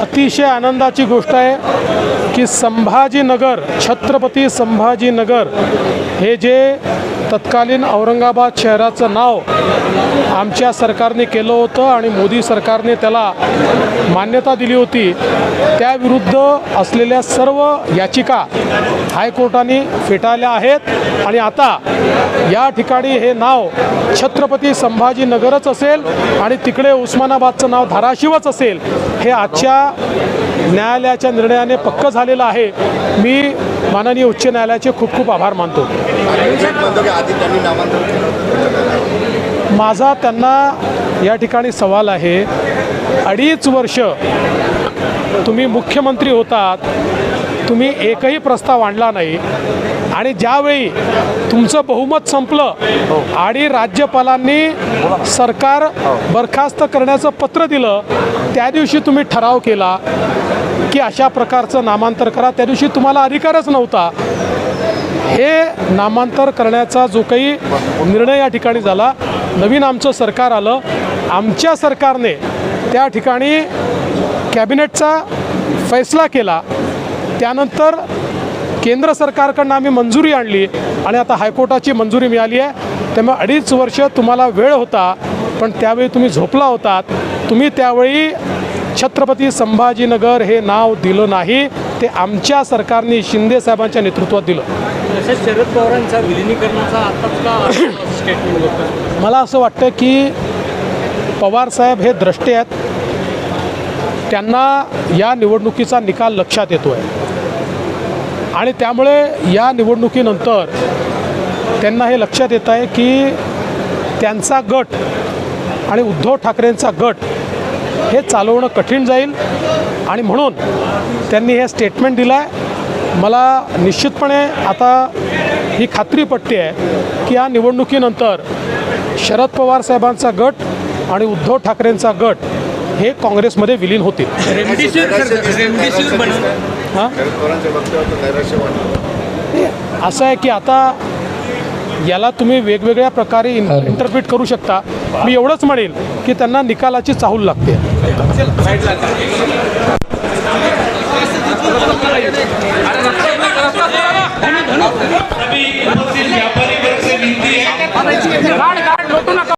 अतिशय आनंदाची गोष्ट आहे की संभाजीनगर छत्रपती संभाजीनगर हे जे तत्कालीन औरंगाबाद शहराचं नाव आमच्या सरकारने केलं होतं आणि मोदी सरकारने त्याला मान्यता दिली होती. त्याविरुद्ध असलेल्या सर्व याचिका हायकोर्टाने फेटाळल्या आहेत. आणि आता या ठिकाणी हे नाव छत्रपती संभाजीनगरच असेल आणि तिकडे उस्मानाबादचं नाव धाराशिवच असेल हे आजच्या न्यायालयाच्या निर्णयाने पक्क झालेलं आहे. मी माननीय उच्च न्यायालयाचे खूप खूप आभार मानतो. माझा त्यांना या ठिकाणी सवाल आहे अडीच वर्ष तुम्ही मुख्यमंत्री होतात तुम्ही एकही प्रस्ताव आणला नाही आणि ज्यावेळी तुमचं बहुमत संपलं आणि राज्यपालांनी सरकार बरखास्त करण्याचं पत्र दिलं त्या दिवशी तुम्ही ठराव केला की अशा प्रकारचं नामांतर करा. त्या दिवशी तुम्हाला अधिकारच नव्हता. हे नामांतर करण्याचा जो काही निर्णय या ठिकाणी झाला नवीन आमचं सरकार आलं. आमच्या सरकारने त्या ठिकाणी कॅबिनेटचा फैसला केला. त्यानंतर केंद्र सरकारकडनं आम्ही मंजुरी आणली आणि आता हायकोर्टाची मंजुरी मिळाली आहे. त्यामुळे अडीच वर्ष तुम्हाला वेळ होता पण त्यावेळी तुम्ही झोपला होतात. तुम्ही त्यावेळी छत्रपती संभाजीनगर हे नाव दिलं नाही ते आमच्या सरकारने शिंदे साहेबांच्या नेतृत्वात दिलं. शरद पवारांचा विलिनीकरणाचा मला असं वाटतं की पवारसाहेब हे द्रष्टे आहेत. त्यांना या निवडणुकीचा निकाल लक्षात येतो आहे आणि त्यामुळे या निवडणुकीनंतर त्यांना हे लक्षात येत आहे की त्यांचा गट आणि उद्धव ठाकरेंचा गट हे चालवणं कठीण जाईल. आणि म्हणून त्यांनी हे स्टेटमेंट दिलं आहे मला निश्चितपणे आता ही खात्री पटते आहे की या निवडणुकीनंतर शरद पवार साहेबांचा गट आणि उद्धव ठाकरेंचा गट हे काँग्रेसमध्ये विलीन होतील. हां असं आहे की आता याला तुम्ही वेगवेगळ्या प्रकारे इंटरप्रिट करू शकता. मी एवढंच म्हणेल की त्यांना निकालाची चाहूल लागते.